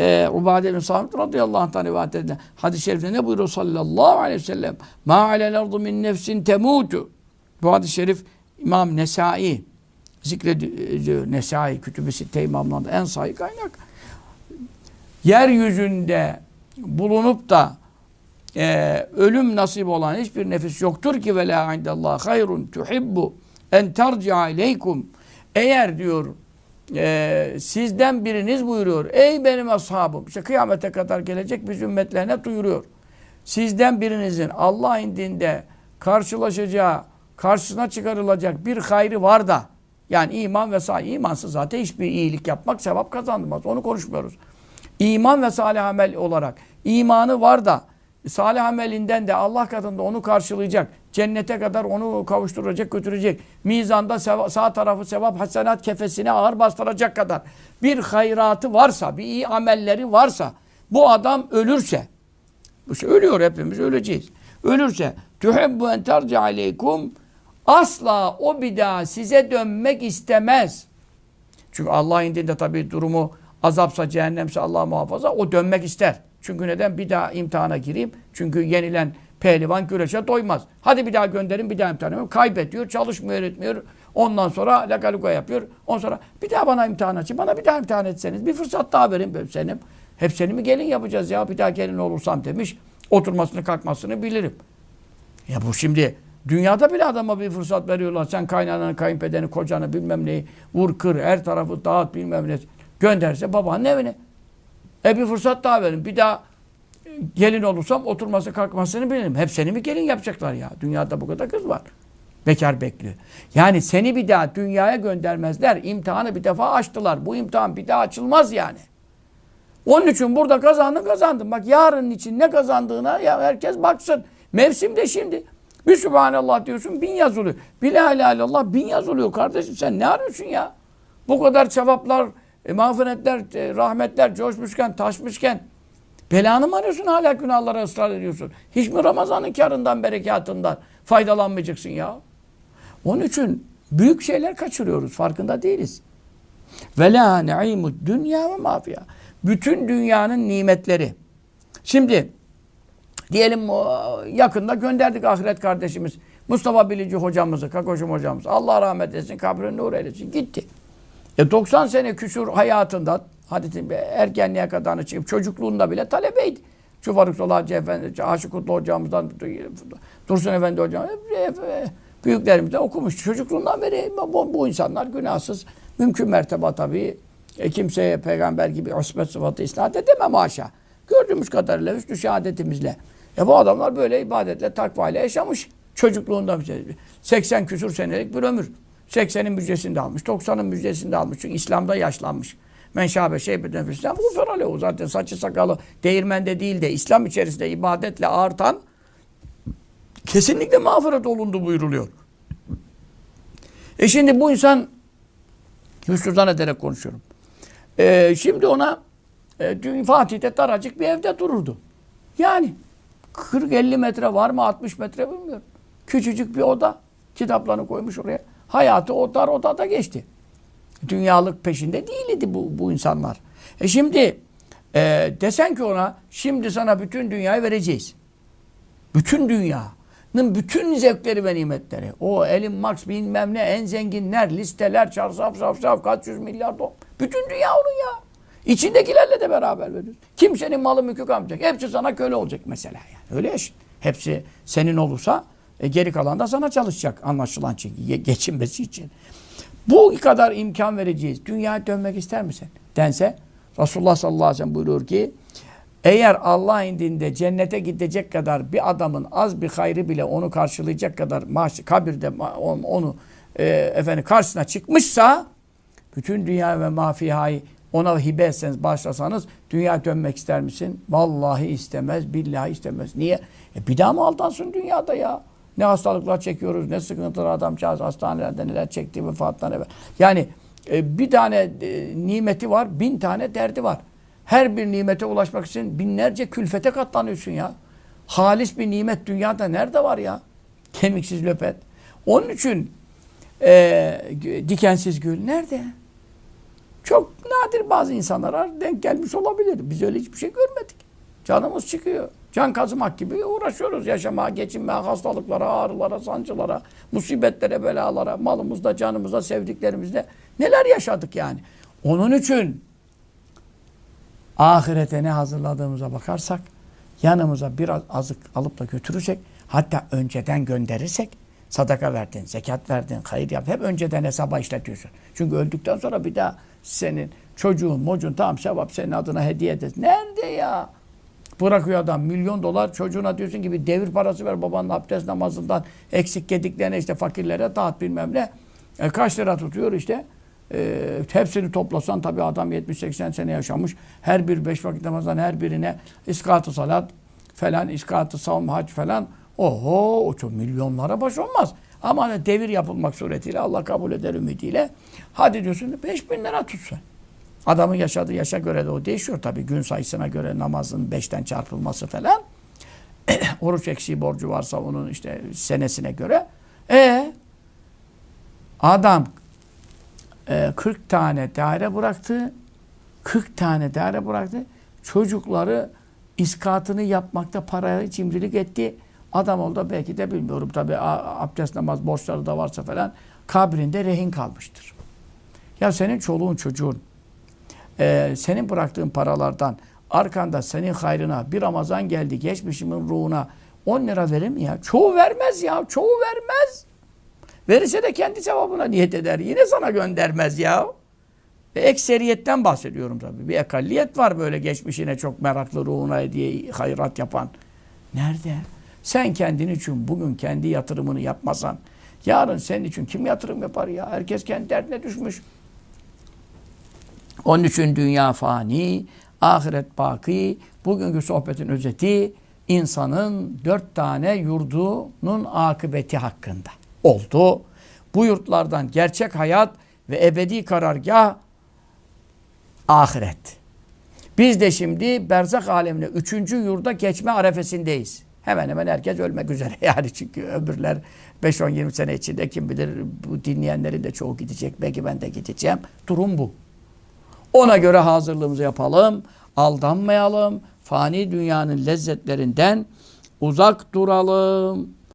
e, Ubade bin Samit radıyallahu anh'tan rivayet edilen hadis-i şerifte ne buyuruyor sallallahu aleyhi ve sellem? Ma alel ardu min nefsin temutu. Bu hadis-i şerif İmam Nesai zikrediyor. Nesai kütübü sitte imamlarında en sahih kaynak. Yeryüzünde bulunup da e, ölüm nasip olan hiçbir nefis yoktur ki ve la indallah hayrun tuhibbu en terci'a ileykum. Eğer diyor e, sizden biriniz buyuruyor. Ey benim ashabım. İşte kıyamete kadar gelecek biz ümmetlerine duyuruyor. Sizden birinizin Allah indinde karşılaşacağı, karşısına çıkarılacak bir hayrı var da yani iman ve imansız zaten hiçbir iyilik yapmak sevap kazandırmaz. Onu konuşmuyoruz. İman ve salih amel olarak imanı var da salih amelinden de Allah katında onu karşılayacak. Cennete kadar onu kavuşturacak, götürecek. Mizanda seva, sağ tarafı sevap hasenat kefesine ağır bastıracak kadar bir hayratı varsa, bir iyi amelleri varsa bu adam ölürse işte ölüyor hepimiz öleceğiz. Ölürse tuhebbu en terci aleykum asla o bir daha size dönmek istemez. Çünkü Allah indinde tabii durumu azapsa, cehennemse Allah muhafaza o dönmek ister. Çünkü neden? Bir daha imtihana gireyim. Çünkü yenilen pehlivan güreşe doymaz. Hadi bir daha gönderin, bir daha imtihan yapayım. Kaybediyor, çalışmıyor, etmiyor. Ondan sonra lagaluga yapıyor. Ondan sonra bir daha bana imtihan açın. Bana bir daha imtihan etseniz. Bir fırsat daha verin senin. Hep seni mi gelin yapacağız ya? Bir daha gelin olursam demiş. Oturmasını kalkmasını bilirim. Ya bu şimdi dünyada bile adama bir fırsat veriyorlar. Sen kaynananı, kayınpederini, kocanı bilmem neyi vur kır, her tarafı dağıt bilmem ne. Gönderse babanın evine. E bir fırsat daha verin. Bir daha gelin olursam oturması kalkmasını bilirim. Hep seni mi gelin yapacaklar ya? Dünyada bu kadar kız var. Bekar bekliyor. Yani seni bir daha dünyaya göndermezler. İmtihanı bir defa açtılar. Bu imtihan bir daha açılmaz yani. Onun için burada kazandın kazandın. Bak yarın için ne kazandığına ya herkes baksın. Mevsim de şimdi. Bir Sübhanallah diyorsun bin yazılıyor. Bir La ilahe illallah bin yazılıyor kardeşim. Sen ne arıyorsun ya? Bu kadar sevaplar, e, mağfiretler, e, rahmetler coşmuşken, taşmışken belanı mı arıyorsun hala günahlara ısrar ediyorsun? Hiç mi Ramazan'ın karından, berekatından faydalanmayacaksın ya? Onun için büyük şeyler kaçırıyoruz. Farkında değiliz. Ve la ne'imud dünya ve mafya. Bütün dünyanın nimetleri. Şimdi diyelim yakında gönderdik ahiret kardeşimiz Mustafa Bilici hocamızı, Kakoşum hocamız. Allah rahmet etsin, kabrini nur eylesin. Gitti. E 90 sene küsur hayatında hadi ergenliğe kadar çıkıp çocukluğunda bile talebeydi. Şu Faruk Solahcı Efendi, Aşık Kutlu hocamızdan, Dursun Efendi hocam, büyüklerimizden okumuş. Çocukluğundan beri bu, bu insanlar günahsız. Mümkün mertebe tabii e, kimseye peygamber gibi osmet sıfatı isnat edemem haşa. Gördüğümüz kadarıyla üstü şehadetimizle. E bu adamlar böyle ibadetle, takvayla yaşamış. Çocukluğundan 80 küsur senelik bir ömür. 80'in müjdesini de almış, 90'ın müjdesini de almış. Çünkü İslam'da yaşlanmış. Men şabe şeybeten fil İslam bu zaten saçı sakalı değirmende değil de İslam içerisinde ibadetle artan kesinlikle mağfiret olundu buyuruluyor. E şimdi bu insan hüsnü ederek konuşuyorum. E, şimdi ona e, Fatih'te daracık bir evde dururdu. Yani 40-50 metre var mı 60 metre bilmiyorum. Küçücük bir oda. Kitaplarını koymuş oraya. Hayatı o dar odada geçti. Dünyalık peşinde değildi bu, bu insanlar. E şimdi e, desen ki ona şimdi sana bütün dünyayı vereceğiz. Bütün dünyanın bütün zevkleri ve nimetleri. O Elon Musk bilmem ne en zenginler, listeler, çarsaf saf saf kaç yüz milyar dolar. Bütün dünya onun ya. İçindekilerle de beraber veriyoruz. Kimsenin malı mülkü kalmayacak. Hepsi sana köle olacak mesela yani. Öyle ya Hepsi senin olursa e, geri kalan da sana çalışacak anlaşılan çünkü geçinmesi için. Bu kadar imkan vereceğiz. Dünyaya dönmek ister misin? Dense Resulullah sallallahu aleyhi ve sellem buyuruyor ki eğer Allah indinde cennete gidecek kadar bir adamın az bir hayrı bile onu karşılayacak kadar maaş, kabirde onu e, efendim karşısına çıkmışsa bütün dünya ve mafihayı ona hibe etseniz, başlasanız dünya dönmek ister misin? Vallahi istemez, billahi istemez. Niye? E bir daha mı aldansın dünyada ya? Ne hastalıklar çekiyoruz, ne sıkıntılar adamcağız hastanelerde neler çekti vefattan evvel. Yani e, bir tane e, nimeti var, bin tane derdi var. Her bir nimete ulaşmak için binlerce külfete katlanıyorsun ya. Halis bir nimet dünyada nerede var ya? Kemiksiz löpet. Onun için e, dikensiz gül nerede? Çok nadir bazı insanlara denk gelmiş olabilir. Biz öyle hiçbir şey görmedik. Canımız çıkıyor. Can kazımak gibi uğraşıyoruz yaşamaya, geçinmeye, hastalıklara, ağrılara, sancılara, musibetlere, belalara, malımızda, canımızda, sevdiklerimizde neler yaşadık yani. Onun için ahirete ne hazırladığımıza bakarsak yanımıza biraz azık alıp da götürürsek hatta önceden gönderirsek sadaka verdin, zekat verdin, hayır yap. Hep önceden hesaba işletiyorsun. Çünkü öldükten sonra bir daha senin çocuğun, mocun tamam sevap senin adına hediye eder. Nerede ya? Bırakıyor adam milyon dolar çocuğuna diyorsun ki bir devir parası ver babanın abdest namazından eksik gediklerine işte fakirlere dağıt bilmem ne. E, kaç lira tutuyor işte. E, hepsini toplasan tabii adam 70-80 sene yaşamış. Her bir beş vakit namazdan her birine iskat-ı salat falan, iskat-ı savm, hac falan. Oho o çok milyonlara baş olmaz. Ama hani devir yapılmak suretiyle Allah kabul eder ümidiyle. Hadi diyorsun 5 bin lira tutsun. Adamın yaşadığı yaşa göre de o değişiyor tabii. Gün sayısına göre namazın beşten çarpılması falan. Oruç eksiği borcu varsa onun işte senesine göre. E adam e, 40 tane daire bıraktı. 40 tane daire bıraktı. Çocukları iskatını yapmakta paraya cimrilik etti. Adam oldu belki de bilmiyorum tabii a- abdest namaz borçları da varsa falan kabrinde rehin kalmıştır. Ya senin çoluğun çocuğun e, senin bıraktığın paralardan arkanda senin hayrına bir Ramazan geldi geçmişimin ruhuna 10 lira verir mi ya? Çoğu vermez ya. Çoğu vermez. Verirse de kendi sevabına niyet eder. Yine sana göndermez ya. Ve ekseriyetten bahsediyorum tabii. Bir ekalliyet var böyle geçmişine çok meraklı ruhuna hediye hayrat yapan. Nerede? Sen kendin için bugün kendi yatırımını yapmasan yarın senin için kim yatırım yapar ya? Herkes kendi derdine düşmüş. Onun için dünya fani, ahiret baki. Bugünkü sohbetin özeti insanın dört tane yurdunun akıbeti hakkında oldu. Bu yurtlardan gerçek hayat ve ebedi karargah ahiret. Biz de şimdi berzak alemine üçüncü yurda geçme arefesindeyiz. Hemen hemen herkes ölmek üzere yani çünkü öbürler 5-10-20 sene içinde kim bilir bu dinleyenlerin de çoğu gidecek. Belki ben de gideceğim. Durum bu. Ona göre hazırlığımızı yapalım. Aldanmayalım. Fani dünyanın lezzetlerinden uzak duralım.